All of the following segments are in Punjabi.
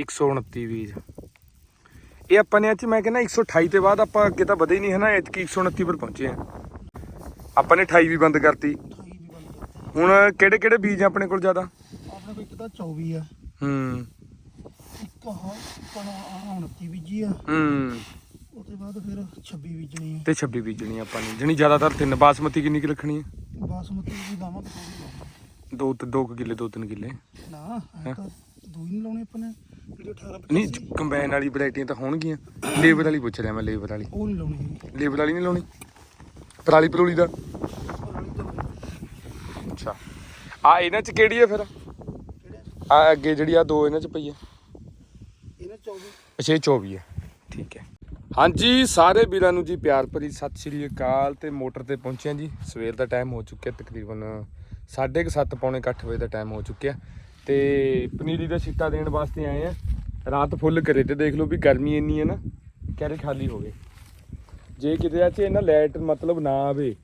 129 ਬੀਜ। ਇਹ ਆਪਾਂ ਨੇ ਅੱਜ ਮੈਂ ਕਹਿੰਦਾ 128 ਤੇ ਬਾਅਦ ਆਪਾਂ ਅੱਗੇ ਤਾਂ ਵਧੇ ਹੀ ਨਹੀਂ ਹੈ ਨਾ ਐਤਕੀ 129 ਪਰ ਪਹੁੰਚੇ ਆ। ਆਪਾਂ ਨੇ 28 ਵੀ ਬੰਦ ਕਰਤੀ। 28 ਵੀ ਬੰਦ ਕਰਤੇ ਹੁਣ ਕਿਹੜੇ ਕਿਹੜੇ ਬੀਜ ਆ ਆਪਣੇ ਕੋਲ ਜ਼ਿਆਦਾ? ਆਪਣੇ ਕੋਲ ਇੱਕ ਤਾਂ 24 ਆ। ਹੂੰ। ਇੱਕ ਆਹ 29 ਬੀਜੀ ਆ। ਹੂੰ। ਉਹਦੇ ਬਾਅਦ ਫਿਰ 26 ਬੀਜਣੀ ਆ। ਤੇ 26 ਬੀਜਣੀ ਆਪਾਂ ਨੇ ਜਣੀ ਜ਼ਿਆਦਾਤਰ ਤਿੰਨ ਬਾਸਮਤੀ ਕਿੰਨੀ ਕਿ ਰੱਖਣੀ ਹੈ ਬਾਸਮਤੀ ਵੀ ਲਾਵਾਂਗੇ ਦੋ ਤੇ ਦੋ ਕੁ ਕਿੱਲੇ ਦੋ ਤਿੰਨ ਕਿੱਲੇ। ਨਾ ਐਂ ਤਾਂ ਦੋ ਹੀ ਨਹੀਂ ਲਾਉਣੇ ਆਪਾਂ ਨੇ। 18 ਨਹੀਂ ਕੰਬਾਈਨ ਵਾਲੀ ਵੈਰਾਈਟੀਆਂ ਤਾਂ ਹੋਣਗੀਆਂ। ਲੇਬਰ ਵਾਲੀ ਪੁੱਛ ਰਿਹਾ ਮੈਂ ਲੇਬਰ ਵਾਲੀ। ਉਹ ਨਹੀਂ ਲਾਉਣੀ ਹੈਗੀ। ਲੇਬਰ ਵਾਲੀ ਨਹੀਂ ਲਾਉਣੀ? ਪਰਾਲੀ ਪਰੂਲੀ ਦਾ? ਅੱਛਾ। ਆ ਇਹਨਾਂ ਚ ਕਿਹੜੀ ਹੈ ਫਿਰ? ਕਿਹੜੇ? ਆ ਅੱਗੇ ਜਿਹੜੀ ਆ ਦੋ ਇਹਨਾਂ ਚ ਪਈ ਹੈ ਇਹਨਾਂ 24 ਅੱਛਾ ਇਹ 24 ਹੈ ਠੀਕ ਹੈ। ਹਾਂਜੀ ਸਾਰੇ ਵੀਰਾਂ ਨੂੰ ਜੀ ਪਿਆਰ ਭਰੀ ਸਤਿ ਸ਼੍ਰੀ ਅਕਾਲ ਤੇ ਮੋਟਰ ਤੇ ਪਹੁੰਚੇ ਹਾਂ ਜੀ। ਸਵੇਰ ਦਾ ਟਾਈਮ ਹੋ ਚੁੱਕਿਆ ਤਕਰੀਬਨ 7:30 ਪੌਣੇ ਕੁ ਅੱਠ ਵਜੇ ਦਾ ਟਾਈਮ ਹੋ ਚੁੱਕਿਆ। ਤੇ ਪਨੀਰੀ ਦਾ ਛਿੱਟਾ ਦੇਣ ਵਾਸਤੇ ਆਏ ਆ। ਰਾਤ ਫੁੱਲ ਕਰੇ ਤੇ ਦੇਖ ਲਓ ਵੀ ਗਰਮੀ ਇੰਨੀ ਹੈ ਨਾ ਕੈਰੇ ਖਾਲੀ ਹੋ ਗਏ। ਜੇ ਕਿਤੇ ਆ ਚ ਇਹਨਾਂ ਲਾਈਟ ਮਤਲਬ ਨਾ ਆਵੇ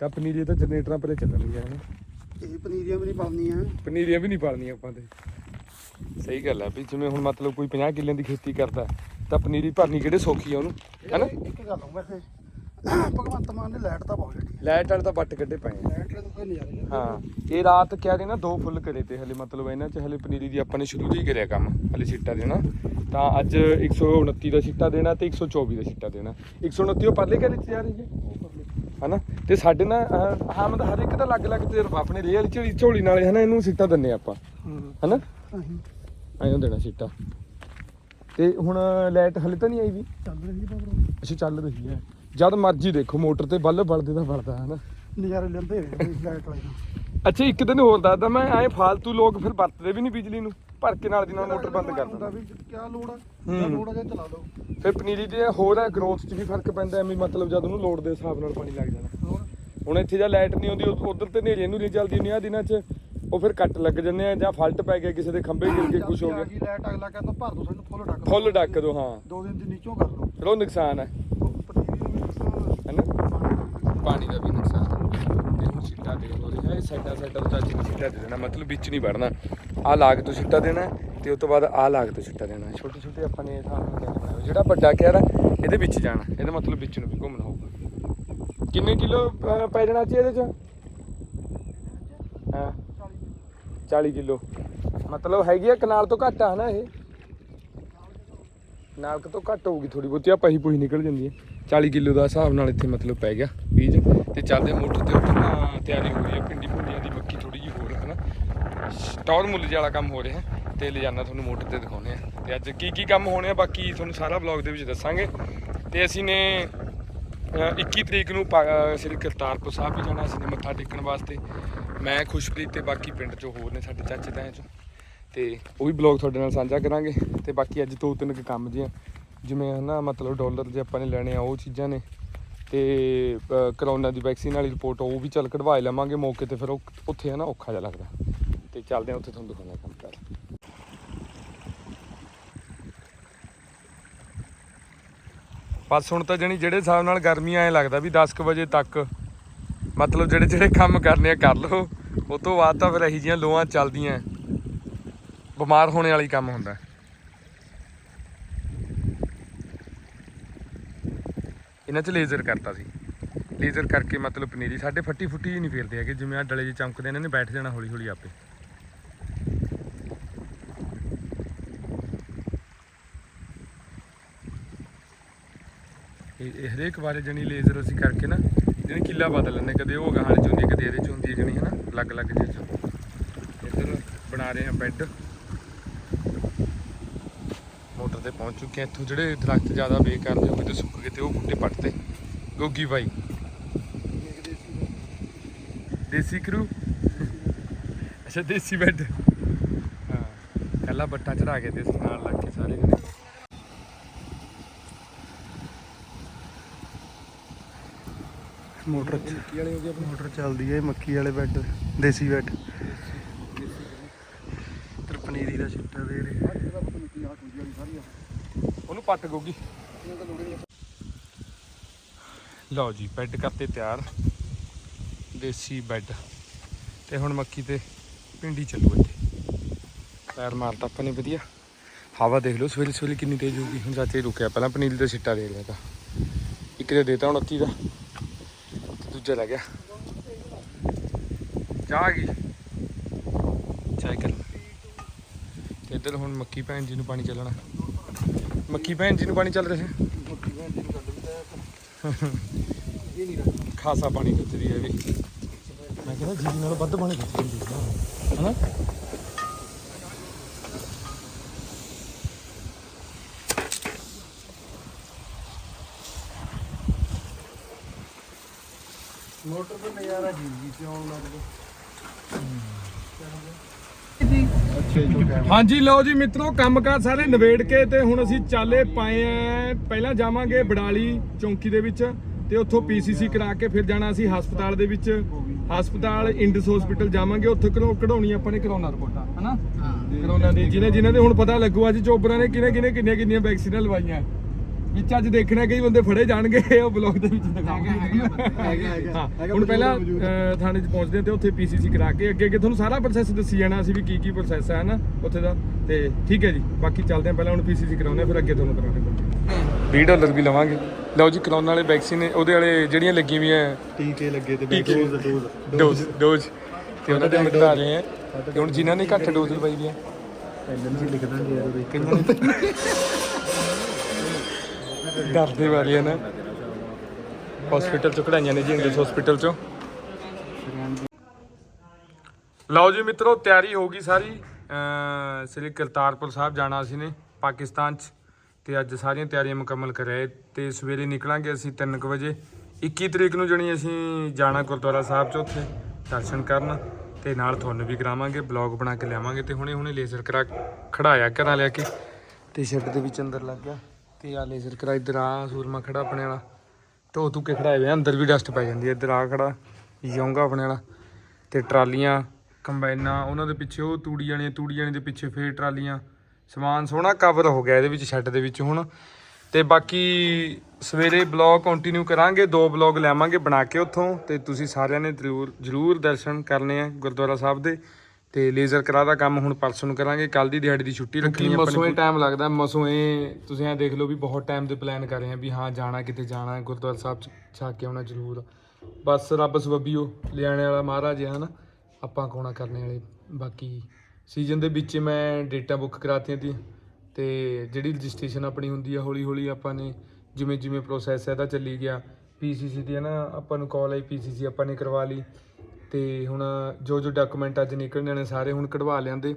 ਤਾਂ ਪਨੀਰੀ ਤਾਂ ਜਨਰੇਟਰਾਂ ਪਰੇ ਚੱਲਣਗੀਆਂ ਹਨ। ਇਹ ਪਨੀਰੀਆਂ ਵੀ ਨਹੀਂ ਪਾਉਂਦੀਆਂ ਪਨੀਰੀਆਂ ਵੀ ਨਹੀਂ ਪਾਲਣੀਆਂ ਆਪਾਂ ਤੇ। ਸਹੀ ਗੱਲ ਹੈ ਵੀ ਜਿਵੇਂ ਹੁਣ ਮਤਲਬ ਕੋਈ 50 ਕਿੱਲਿਆਂ ਦੀ ਖੇਤੀ ਕਰਦਾ ਤਾਂ ਪਨੀਰੀ ਭਰਨੀ ਕਿਹੜੇ ਸੌਖੀ ਆ ਉਹਨੂੰ ਹੈਨਾ? ਇੱਕ ਗੱਲ ਹੋ ਵੈਸੇ ਭਗਵੰਤ ਮਾਨ ਨੇ ਲਾਈਟ ਤਾਂ ਬਹੁਤ ਛੱਡੀ। ਲਾਈਟ ਵਾਲੇ ਤਾਂ ਵੱਟ ਕੱਢੇ ਪਏ ਆ। ਲਾਈਟ ਤਾਂ ਨਜ਼ਾਰੇ ਆ। ਹਾਂ ਇਹ ਰਾਤ ਕਿਹਾ ਦੇ ਨਾ ਦੋ ਫੁੱਲ ਕਰੇ ਤੇ ਹਲੇ ਮਤਲਬ ਇਹਨਾਂ 'ਚ ਹਲੇ ਪਨੀਰੀ ਦੀ ਆਪਾਂ ਨੇ ਸ਼ੁਰੂ ਤੋਂ ਹੀ ਕਰਿਆ ਕੰਮ ਹਲੇ ਛਿੱਟਾ ਦੇਣਾ। ਤਾਂ ਅੱਜ 129 ਦਾ ਛਿੱਟਾ ਦੇਣਾ ਤੇ 124 ਦਾ ਛਿੱਟਾ ਦੇਣਾ। 129 ਉਹ ਪਰਲੇ ਕਹਿੰਦੇ ਚ ਜਾ ਰਹੀ ਹੈ। ਹਨਾ? ਤੇ ਸਾਡੇ ਨਾ ਅਹ, ਹਾਂ ਮਤਲਬ ਹਰ ਇੱਕ ਦਾ ਅਲੱਗ-ਅਲੱਗ ਤੇ ਆਪਣੇ ਰੇ ਵਾਲੀ ਝੋਲੀ ਝੋਲੀ ਨਾਲੇ ਹਨਾ ਇਹਨੂੰ ਛਿੱਟਾ ਦਿੰਨੇ ਆਪਾਂ। ਹੂੰ ਹਨਾ ਅਸੀਂ ਐਂ ਦੇਣਾ ਛਿੱਟਾ ਤੇ ਹੁਣ ਲਾਈਟ ਹਲੇ ਤਾਂ ਨਹੀਂ ਆਈ ਵੀ। ਚੱਲ ਰਹੀ ਬਾਬਰੋ ਅੱਛਾ ਚੱਲ ਰਹੀ ਹੈ। ਜਦ ਮਰਜ਼ੀ ਦੇਖੋ ਮੋਟਰ ਤੇ ਬੱਲ ਬਲਦੇ ਤਾਂ ਬਲਦਾ ਹਨਾ ਨਜ਼ਾਰੇ ਲੈਂਦੇ ਨੇ ਲਾਈਟ ਵਾਲੇ ਨਾਲ ਅੱਛਾ ਇੱਕ ਦਿਨ ਹੋਰ ਦੱਸਦਾ ਮੈਂ ਐ ਫਾਲਤੂ ਲੋਕ ਫਿਰ ਵਰਤਦੇ ਵੀ ਨਹੀਂ ਬਿਜਲੀ ਨੂੰ ਭਰ ਕੇ ਨਾਲ ਦੀ ਨਾਲ ਮੋਟਰ ਬੰਦ ਕਰ ਦਿੰਦਾ ਵੀ ਕਿਆ ਲੋੜ ਆ? ਹੂੰ। ਜੇ ਲੋੜ ਆ ਜਾਂ ਚਲਾ ਲਓ। ਫਿਰ ਪਨੀਰੀ ਦੇ ਹੋਰ ਹੈ ਗਰੋਥ 'ਚ ਵੀ ਫ਼ਰਕ ਪੈਂਦਾ ਐਵੇਂ ਮਤਲਬ ਜਦ ਉਹਨੂੰ ਲੋਡ ਦੇ ਹਿਸਾਬ ਨਾਲ ਪਾਣੀ ਲੱਗ ਜਾਣਾ। ਹੁਣ ਇੱਥੇ ਜਾਂ ਲਾਈਟ ਨਹੀਂ ਆਉਂਦੀ ਉਧਰ ਤੇ ਨੇਰੀਆਂ ਨੂੰ ਨਹੀਂ ਚੱਲਦੀ ਹੁੰਦੀਆਂ ਦਿਨਾਂ 'ਚ ਉਹ ਫਿਰ ਕੱਟ ਲੱਗ ਜੰਨੇ ਆ ਜਾਂ ਫਲਟ ਪੈ ਗਿਆ ਕਿਸੇ ਦੇ ਖੰਭੇ ਗਿਰ ਕੇ ਕੁਝ ਹੋ ਗਿਆ। ਲਾਈਟ ਅਗਲਾ ਕਹਿੰਦਾ ਭਰ ਦੋ ਸਾਨੂੰ ਫੁੱਲ ਡੱਕ। ਫੁੱਲ ਡੱਕ ਦੋ ਹਾਂ। ਦੋ ਦਿਨ ਦੀ ਨੀਚੋਂ ਕਰ ਲਓ। ਫਿਰ ਉਹ ਨੁਕਸਾਨ ਹੈ ਉਹ ਪਨੀਰੀ ਨੂੰ ਵੀ ਨੁਕਸਾਨ ਹੈਨਾ ਪਾਣੀ ਦਾ ਵੀ ਨੁਕਸਾਨ ਹੈ ਤੇ ਸਿੱਟਾ ਦੇ ਲੋ ਰਿਹਾ ਸਾਈਡਾਂ ਸਾਈਡਾਂ ਤੋਂ ਚਾਚੀ ਸਿੱਟਾ ਦੇ ਦੇਣਾ, ਮਤਲਬ ਵਿੱਚ ਨਹੀਂ ਵੜਨਾ। ਆ ਲਾਗ ਤੋਂ ਸਿੱਟਾ ਦੇਣਾ ਤੇ ਉਸ ਤੋਂ ਬਾਅਦ ਆ ਲਾਗ ਤੋਂ ਸਿੱਟਾ ਦੇਣਾ। ਛੋਟੇ ਛੋਟੇ ਆਪਾਂ ਨੇ ਹਿਸਾਬ ਜਿਹੜਾ ਵੱਡਾ ਕਿਆਰ ਆ ਇਹਦੇ ਵਿੱਚ ਜਾਣਾ। ਇਹਦਾ ਮਤਲਬ ਵਿੱਚ ਨੂੰ ਵੀ ਘੁੰਮਣਾ ਹੋਊਗਾ। ਕਿੰਨੇ ਕਿਲੋ ਪੈ ਜਾਣਾ ਚ ਇਹਦੇ ਚ? ਹਾਂ? 40 ਕਿਲੋ। ਮਤਲਬ ਹੈਗੀ ਆ ਕਨਾਲ ਤੋਂ ਘੱਟ ਆ ਹਨਾ ਇਹ? ਨਾਲ ਤੋਂ ਘੱਟ ਹੋਊਗੀ ਥੋੜੀ ਬਹੁਤੀ ਆ ਪਹੀ ਪੁਹੀ ਨਿਕਲ ਜਾਂਦੀ ਹੈ 40 ਕਿਲੋ ਦਾ ਹਿਸਾਬ ਨਾਲ ਇੱਥੇ ਮਤਲਬ ਪੈ ਗਿਆ ਬੀਜ ਤੇ ਚੱਲਦੇ ਮੋਟਰ ਤੇ ਉੱਤੇ ਨਾ ਤਿਆਰੀ ਹੋ ਰਹੀ ਹੈ ਪਿੰਡੀ ਪੁੰਡੀਆਂ ਦੀ ਮੱਕੀ ਥੋੜੀ ਜਿਹੀ ਹੋਰ, ਹਨਾ। ਸਟੋਰ ਮੁੱਲ ਜਿਹਾ ਵਾਲਾ ਕੰਮ ਹੋ ਰਿਹਾ ਤੇ ਲਿਜਾਨਾ ਤੁਹਾਨੂੰ ਮੋਟਰ ਤੇ ਦਿਖਾਉਨੇ ਆ ਤੇ ਅੱਜ ਕੀ ਕੀ ਕੰਮ ਹੋਣੇ ਆ, ਬਾਕੀ ਤੁਹਾਨੂੰ ਸਾਰਾ ਵਲੌਗ ਦੇ ਵਿੱਚ ਦੱਸਾਂਗੇ। ਤੇ ਅਸੀਂ ਨੇ ਅਹ 21 ਤਰੀਕ ਨੂੰ ਪਾ- ਸ੍ਰੀ ਕਰਤਾਰਪੁਰ ਸਾਹਿਬ ਵੀ ਜਾਣਾ, ਅਸੀਂ ਨੇ ਮੱਥਾ ਟੇਕਣ ਵਾਸਤੇ। ਮੈਂ, ਖੁਸ਼ਪ੍ਰੀਤ ਤੇ ਬਾਕੀ ਪਿੰਡ ਚੋਂ ਹੋਰ ਨੇ ਸਾਡੇ ਚਾਚੇ ਤਾਏ ਚੋਂ। ਤੇ ਉਹ ਵੀ ਬਲੌਗ ਤੁਹਾਡੇ ਨਾਲ ਸਾਂਝਾ ਕਰਾਂਗੇ। ਤੇ ਬਾਕੀ ਅੱਜ ਦੋ ਤਿੰਨ ਕੁ ਕੰਮ ਜੇ ਜਿਵੇਂ ਹਨਾ, ਮਤਲਬ ਡਾਲਰ ਜੇ ਆਪਾਂ ਨੇ ਲੈਣੇ ਆ, ਉਹ ਚੀਜ਼ਾਂ ਨੇ। ਤੇ ਕਰੋਨਾ ਦੀ ਵੈਕਸੀਨ ਵਾਲੀ ਰਿਪੋਰਟ, ਉਹ ਵੀ ਚੱਲ ਕਢਵਾ ਲਵਾਂਗੇ ਮੌਕੇ ਤੇ, ਫਿਰ ਉਹ ਉੱਥੇ ਹਨਾ ਔਖਾ ਜਿਹਾ ਲੱਗਦਾ। ਤੇ ਚੱਲਦੇ ਆ, ਉੱਥੇ ਤੁਹਾਨੂੰ ਦਿਖਾਉਣਾ ਕੰਮ ਕਰ ਬਸ ਹੁਣ ਤਾਂ ਜਣੀ ਜਿਹੜੇ ਹਿਸਾਬ ਨਾਲ ਗਰਮੀ ਐ ਲੱਗਦਾ ਵੀ 10 ਕੁ ਵਜੇ ਤੱਕ, ਮਤਲਬ ਜਿਹੜੇ ਜਿਹੜੇ ਕੰਮ ਕਰਨੇ ਆ, ਕਰ ਲਓ। ਉਹ ਤੋਂ ਬਾਅਦ ਤਾਂ ਫਿਰ ਇਹੀ ਜੀਆਂ ਲੋਆਂ ਚੱਲਦੀਆਂ। ਬਿਮਾਰ ਹੋਣੇ ਵਾਲੀ ਕੰਮ ਹੁੰਦਾ। ਇਹਨਾਂ 'ਚ ਲੇਜ਼ਰ ਕਰਤਾ ਸੀ। ਲੇਜ਼ਰ ਕਰਕੇ ਮਤਲਬ ਪਨੀਰੀ, ਸਾਡੇ ਫੱਟੀ ਫੁੱਟੀ ਹੀ ਨਹੀਂ ਫੇਰਦੇ ਹੈਗੇ, ਜਿਵੇਂ ਆ ਡਲੇ ਜਿਹੇ ਚਮਕਦੇ ਇਹਨਾਂ ਨੇ ਬੈਠ ਜਾਣਾ ਹੌਲੀ ਹੌਲੀ ਆਪੇ। ਇਹ ਹਰੇਕ ਵਾਰੇ ਜਣੀ ਲੇਜ਼ਰ ਅਸੀਂ ਕਰਕੇ ਨਾ ਜਣੀ ਕਿੱਲਾ ਬਦਲ ਲੈਂਦੇ, ਕਦੇ ਉਹ ਗਾਹਾਂ ਚ ਹੁੰਦੀ ਕਦੇ ਇਹਦੇ ਚ ਹੁੰਦੀ ਹੈ ਨਾ ਅਲੱਗ ਅਲੱਗ ਜਿਹੇ ਚ ਇੱਧਰ ਬਣਾ ਰਹੇ ਹਾਂ ਬੈੱਡ ਮੋਟਰ ਤੇ ਪਹੁੰਚ ਚੁੱਕੇ ਆ ਇੱਥੋਂ ਜਿਹੜੇ ਦਰਖਤ ਜ਼ਿਆਦਾ ਬੇਕਾਰ ਜਿਹੇ ਹੋਏ ਤੇ ਸੁੱਕ ਗਏ ਤੇ ਉਹ ਬੂਟੇ ਪੱਟਤੇ ਗੋਗੀ ਬਾਈ। ਦੇਸੀ ਕਰੂ ਅੱਛਾ ਦੇਸੀ ਬੈੱਡ। ਹਾਂ ਕੱਲਾ ਬੱਟਾ ਚੜਾ ਕੇ ਅਸੀਂ ਨਾਲ ਲੱਗ ਕੇ ਸਾਰੇ ਜਣੇ। ਮੋਟਰ ਹੋ ਮੋਟਰ ਚੱਲਦੀ ਹੈ ਮੱਕੀ ਵਾਲੇ ਬੈੱਡ ਦੇਸੀ ਬੈੱਡ ਤੇ ਪਨੀਰੀ ਦਾ ਛਿੱਟਾ ਦੇ ਰਹੇ ਉਹਨੂੰ ਪੱਟ ਗੋਗੀ। ਲਓ ਜੀ ਬੈੱਡ ਕਰਤੇ ਤਿਆਰ। ਦੇਸੀ ਬੈੱਡ ਤੇ ਹੁਣ ਮੱਕੀ ਤੇ ਪਿੰਡੀ ਚੱਲੂ ਇੱਥੇ। ਪੈਰ ਮਾਰਤਾ ਆਪਾਂ ਨੇ, ਵਧੀਆ। ਹਵਾ ਦੇਖ ਲਓ, ਸਵੇਰੇ ਸਵੇਰੇ ਕਿੰਨੀ ਤੇਜ਼ ਹੋਊਗੀ। ਹੁਣ ਚਾਚੇ ਰੁਕਿਆ, ਪਹਿਲਾਂ ਪਨੀਰ ਦਾ ਸਿੱਟਾ ਦੇ ਲਿਆ ਤਾ। ਇੱਕ ਦੇ ਦੇਤਾ 29 ਦਾ, ਤੇ ਦੂਜਾ ਲੈ ਗਿਆ। ਚਾਹ ਆ ਗਈ। ਚਾਹ ਕਰ ਤੇ ਇੱਧਰ ਹੁਣ ਮੱਕੀ ਭੈਣ ਜੀ ਨੂੰ ਪਾਣੀ ਚੱਲਣਾ। ਮੱਕੀ ਭੈਣ ਜੀ ਨੂੰ ਪਾਣੀ ਚੱਲ ਰਿਹਾ ਮੋਟੀ ਭੈਣ ਜੀ ਨੂੰ ਕੱਢ ਵੀ ਤਾਂ ਇਹ ਨਹੀਂ ਰੱਖ ਖਾਸਾ ਪਾਣੀ ਖਿੱਚਦੀ ਹੈ ਇਹ ਵੀ। ਮੈਂ ਕਹਿੰਦਾ ਜੀਰੀ ਨਾਲੋਂ ਵੱਧ ਪਾਣੀ ਖਿੱਚਦੀ ਹੈ ਹਨਾ? ਮੋਟਰ ਤੇ ਨਜ਼ਾਰਾ ਜ਼ਿੰਦਗੀ ਚ ਆਉਣ ਲੱਗਦਾ ਅੱਛਾ ਜੀ ਹਾਂਜੀ ਲਓ ਜੀ ਮਿੱਤਰੋ ਕੰਮਕਾਰ ਸਾਰੇ ਨਵੇੜ ਕੇ ਤੇ ਹੁਣ ਅਸੀਂ ਚਾਲੇ ਪਾਏ ਆ। ਪਹਿਲਾਂ ਜਾਵਾਂਗੇ ਬਡਾਲੀ ਚੌਂਕੀ ਦੇ ਵਿੱਚ ਤੇ ਉੱਥੋਂ ਪੀਸੀਸੀ ਕਰਾ ਕੇ ਫਿਰ ਜਾਣਾ ਅਸੀਂ ਹਸਪਤਾਲ ਦੇ ਵਿੱਚ। ਹਸਪਤਾਲ ਇੰਡਸ ਹਸਪੀਟਲ ਜਾਵਾਂਗੇ ਉੱਥੇ ਕਢਾਉ- ਕਢਾਉਣੀ ਆਪਾਂ ਨੇ ਕਰੋਨਾ ਰਿਪੋਰਟਾਂ ਹਨਾ? ਕਰੋਨਾ ਦੀ ਜਿਹਨੇ ਜਿਹਨੇ ਦੇ ਹੁਣ ਪਤਾ ਲੱਗੂ ਅੱਜ ਚੋਬਰਾਂ ਨੇ ਕਿਨੇ ਕਿਨੇ ਕਿੰਨੀਆਂ ਕਿੰਨੀਆਂ ਵੈਕਸੀਨਾਂ ਲਵਾਈਆਂ। ਵਿੱਚ ਅੱਜ ਦੇਖਣਾ ਕਈ ਬੰਦੇ ਫੜੇ ਜਾਣਗੇ ਉਹ ਬਲੌਗ ਦੇ ਵਿੱਚ ਦਿਖਾਵਾਂਗੇ। ਹਾਂ, ਹੁਣ ਪਹਿਲਾਂ ਥਾਣੇ 'ਚ ਪਹੁੰਚਦੇ ਤੇ ਉੱਥੇ ਪੀਸੀਸੀ ਕਰਾ ਕੇ ਅੱਗੇ ਅੱਗੇ ਤੁਹਾਨੂੰ ਸਾਰਾ ਪ੍ਰੋਸੈਸ ਦੱਸੀ ਜਾਣਾ ਅਸੀਂ ਵੀ ਕੀ ਕੀ ਪ੍ਰੋਸੈਸ ਹੈ ਨਾ ਉੱਥੇ ਦਾ। ਤੇ ਠੀਕ ਹੈ ਜੀ ਬਾਕੀ ਚੱਲਦੇ ਆ ਪਹਿਲਾਂ ਹੁਣ ਪੀਸੀਸੀ ਕਰਾਉਂਦੇ ਆ ਫਿਰ ਅੱਗੇ ਤੁਹਾਨੂੰ ਕਰਾਉਣੇ 20 ਡਾਲਰ ਵੀ ਲਵਾਂਗੇ। ਲਓ ਜੀ ਕਰੋਨਾ ਵਾਲੇ ਵੈਕਸੀਨ ਉਹਦੇ ਵਾਲੇ ਜਿਹੜੀਆਂ ਲੱਗੀਆਂ ਵੀ ਆ ਟੀਕੇ ਲੱਗੇ ਤੇ। ਡੋਜ਼ ਡੋਜ਼ ਡੋਜ਼ ਤੇ ਉਹਨਾਂ ਦੇ ਮਿਟਾ ਰਹੇ ਆ ਤੇ ਹੁਣ ਜਿਨ੍ਹਾਂ ਨੇ ਘੱਟ ਡੋਜ਼ ਲਵਾਈ ਵੀ ਆ ਪੈਨ ਜੀ ਲਿਖ ਦਾਂਗੇ ਯਾਰ ਉਹਦੇ ਕਈਆਂ ਨੇ ਡਰਦੇ ਵਾਲੇ ਆ ਨਾ। ਹਸਪੀਟਲ ਚੋਂ ਕਢਾਈਆਂ ਨੇ ਜੀ ਇੰਗਲਿਸ਼ ਹਸਪੀਟਲ ਚੋਂ। ਲਓ ਜੀ ਮਿੱਤਰੋ, ਤਿਆਰੀ ਹੋ ਗਈ ਸਾਰੀ। ਸ੍ਰੀ ਕਰਤਾਰਪੁਰ ਸਾਹਿਬ ਜਾਣਾ ਅਸੀਂ ਨੇ ਪਾਕਿਸਤਾਨ ਚ। ਤੇ ਅੱਜ ਸਾਰੀਆਂ ਤਿਆਰੀਆਂ ਮੁਕੰਮਲ ਕਰਿਆ ਤੇ ਸਵੇਰੇ ਨਿਕਲਾਂਗੇ ਅਸੀਂ 3:00 ਵਜੇ। 21 ਤਰੀਕ ਨੂੰ ਜਣੀ ਅਸੀਂ ਜਾਣਾ ਗੁਰਦੁਆਰਾ ਸਾਹਿਬ ਚ ਉੱਥੇ, ਦਰਸ਼ਨ ਕਰਨ। ਤੇ ਨਾਲ ਤੁਹਾਨੂੰ ਵੀ ਕਰਾਵਾਂਗੇ ਬਲੌਗ ਬਣਾ ਕੇ ਲਿਆਵਾਂਗੇ। ਤੇ ਹੁਣੇ ਹੁਣੇ ਲੇਜ਼ਰ ਕਰਾ ਖੜਾਇਆ ਘਰਾਂ ਲਿਆ ਕੇ। ਤੇ ਸ਼ੈੱਡ ਦੇ ਵਿੱਚ ਅੰਦਰ ਲੱਗ ਗਿਆ। ਤੇ ਆ ਲੇਜ਼ਰ ਕਰਾ ਇੱਧਰ ਆ ਸੂਰਮਾ ਖੜਾ ਆਪਣੇ ਵਾਲਾ। ਧੋ ਧੂ ਕੇ ਖੜਾਏ ਹੋਏ ਆ, ਅੰਦਰ ਵੀ ਡਸਟ ਪੈ ਜਾਂਦੀ ਹੈ ਇੱਧਰ ਆ ਖੜਾ ਯੋਂਗਾ ਆਪਣੇ ਵਾਲਾ। ਤੇ ਟਰਾਲੀਆਂ ਕੰਬਾਈਨਾਂ ਉਹਨਾਂ ਦੇ ਪਿੱਛੇ ਉਹ ਤੂੜੀ ਜਾਣੀਆਂ ਤੂੜੀ ਜਾਣੀ ਦੇ ਪਿੱਛੇ ਫੇਰ ਟਰਾਲੀਆਂ। ਸਮਾਨ ਸੋਹਣਾ ਕਵਰ ਹੋ ਗਿਆ ਇਹਦੇ ਵਿੱਚ ਸ਼ੈੱਡ ਦੇ ਵਿੱਚ ਹੁਣ। ਤੇ ਬਾਕੀ ਸਵੇਰੇ ਬਲੌਗ ਕੰਟੀਨਿਊ ਕਰਾਂਗੇ ਦੋ ਬਲੌਗ ਲੈਵਾਂਗੇ ਬਣਾ ਕੇ ਉੱਥੋਂ। ਤੇ ਤੁਸੀਂ ਸਾਰਿਆਂ ਨੇ ਜ਼ਰੂਰ ਜ਼ਰੂਰ ਦਰਸ਼ਨ ਕਰਨੇ ਆ ਗੁਰਦੁਆਰਾ ਸਾਹਿਬ ਦੇ। ਤੇ ਲੇਜ਼ਰ ਕਰਾ ਦਾ ਕੰਮ ਹੁਣ ਪਰਸੋਂ ਨੂੰ ਕਰਾਂਗੇ ਕੱਲ ਦੀ ਦਿਹਾੜੀ ਦੀ ਛੁੱਟੀ ਰੱਖਣੀ ਆਪਾਂ ਮਸੋਂ ਟਾਈਮ ਲੱਗਦਾ ਮਸੋਂ ਤੁਸੀਂ ਇਹ ਦੇਖ ਲਓ ਵੀ ਬਹੁਤ ਟਾਈਮ ਦੇ ਪਲਾਨ ਕਰ ਰਹੇ ਆ ਵੀ ਹਾਂ ਜਾਣਾ ਕਿਤੇ ਜਾਣਾ ਹੈ, ਗੁਰਦੁਆਰਾ ਸਾਹਿਬ ਚ ਛਾ ਕੇ ਆਉਣਾ ਜ਼ਰੂਰ। ਬਸ ਰੱਬ ਸਬੱਬੀਓ ਲਿਆਣੇ ਵਾਲਾ ਮਹਾਰਾਜ ਹੈ ਹਨਾ? ਆਪਾਂ ਕੋਣਾ ਕਰਨੇ ਵਾਲੇ? ਬਾਕੀ ਸੀਜ਼ਨ ਦੇ ਵਿੱਚ ਮੈਂ ਡੇਟਾ ਬੁੱਕ ਕਰਾਤੀਆਂ ਤੀ ਤੇ ਜਿਹੜੀ ਰਜਿਸਟ੍ਰੇਸ਼ਨ ਆਪਣੀ ਹੁੰਦੀ ਆ ਹੌਲੀ ਹੌਲੀ ਆਪਾਂ ਨੇ ਜਿਵੇਂ ਜਿਵੇਂ ਪ੍ਰੋਸੈਸ ਇਹਦਾ ਚੱਲੀ ਗਿਆ। ਪੀਸੀਸੀ ਦੀ ਹੈ ਨਾ ਆਪਾਂ ਨੂੰ ਕਾਲ ਆਈ ਪੀਸੀਸੀ ਆਪਾਂ ਨੇ ਕਰਵਾ ਲਈ। ਤੇ ਹੁਣ ਜੋ ਜੋ ਡਾਕੂਮੈਂਟ ਅੱਜ ਨਿਕਲਣੇ ਨੇ, ਸਾਰੇ ਹੁਣ ਕਢਵਾ ਲਿਆਂਦੇ।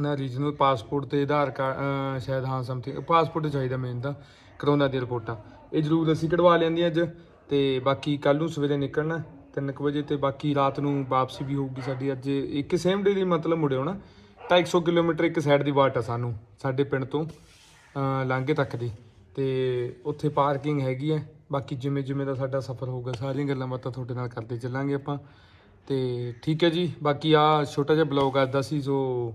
ਨਾ ਰੀਜਨਲ ਪਾਸਪੋਰਟ ਤੇ ਆਧਾਰ ਕਾਰਡ ਸ਼ਾਇਦ ਹਾਂ ਸਮਥਿੰਗ ਪਾਸਪੋਰਟ ਚਾਹੀਦਾ ਮੇਨ ਤਾਂ, ਕਰੋਨਾ ਦੀ ਰਿਪੋਰਟਾਂ। ਇਹ ਜ਼ਰੂਰ ਅਸੀਂ ਕਢਵਾ ਲੈਂਦੀਆਂ ਅੱਜ, ਤੇ ਬਾਕੀ ਕੱਲ ਨੂੰ ਸਵੇਰੇ ਨਿਕਲਣਾ 3 ਵਜੇ ਤੇ ਬਾਕੀ ਰਾਤ ਨੂੰ ਵਾਪਸੀ ਵੀ ਹੋਊਗੀ ਸਾਡੀ ਅੱਜ। ਇੱਕ ਸੇਮ ਡੇ ਦੀ ਮਤਲਬ ਮੁੜਿਓ ਨਾ 250 ਕਿਲੋਮੀਟਰ ਇੱਕ ਸਾਈਡ ਦੀ ਵਾਟ ਆ ਸਾਨੂੰ, ਸਾਡੇ ਪਿੰਡ ਤੋਂ ਲਾਂਘੇ ਤੱਕ ਦੀ। ਤੇ ਉੱਥੇ ਪਾਰਕਿੰਗ ਹੈਗੀ ਹੈ ਬਾਕੀ ਜਿਵੇਂ ਜਿਵੇਂ ਦਾ ਸਾਡਾ ਸਫ਼ਰ ਹੋਊਗਾ, ਸਾਰੀਆਂ ਗੱਲਾਂ ਬਾਤਾਂ ਤੁਹਾਡੇ ਨਾਲ ਕਰਦੇ ਚੱਲਾਂਗੇ ਆਪਾਂ। ਤੇ ਠੀਕ ਹੈ ਜੀ, ਬਾਕੀ ਆ ਛੋਟਾ ਜਿਹਾ ਬਲੌਗ ਅੱਜ ਦਾ ਸੀ ਸੋ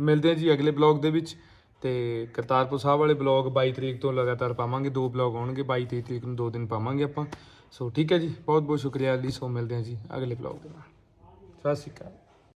ਮਿਲਦੇ ਹਾਂ ਜੀ ਅਗਲੇ ਬਲੌਗ ਦੇ ਵਿੱਚ। ਤੇ ਕਰਤਾਰਪੁਰ ਸਾਹਿਬ ਵਾਲੇ ਬਲੌਗ 22 ਤਰੀਕ ਤੋਂ ਲਗਾਤਾਰ ਪਾਵਾਂਗੇ, ਦੋ ਬਲੌਗ ਆਉਣਗੇ 22 ਤੇਈ ਤਰੀਕ ਨੂੰ ਦੋ ਦਿਨ ਪਾਵਾਂਗੇ ਆਪਾਂ। ਸੋ ਠੀਕ ਹੈ ਜੀ ਬਹੁਤ ਬਹੁਤ ਸ਼ੁਕਰੀਆ ਜੀ, ਸੋ ਮਿਲਦੇ ਹਾਂ ਜੀ ਅਗਲੇ ਬਲੌਗ ਦੇ ਨਾਲ। ਸਤਿ ਸ਼੍ਰੀ ਅਕਾਲ।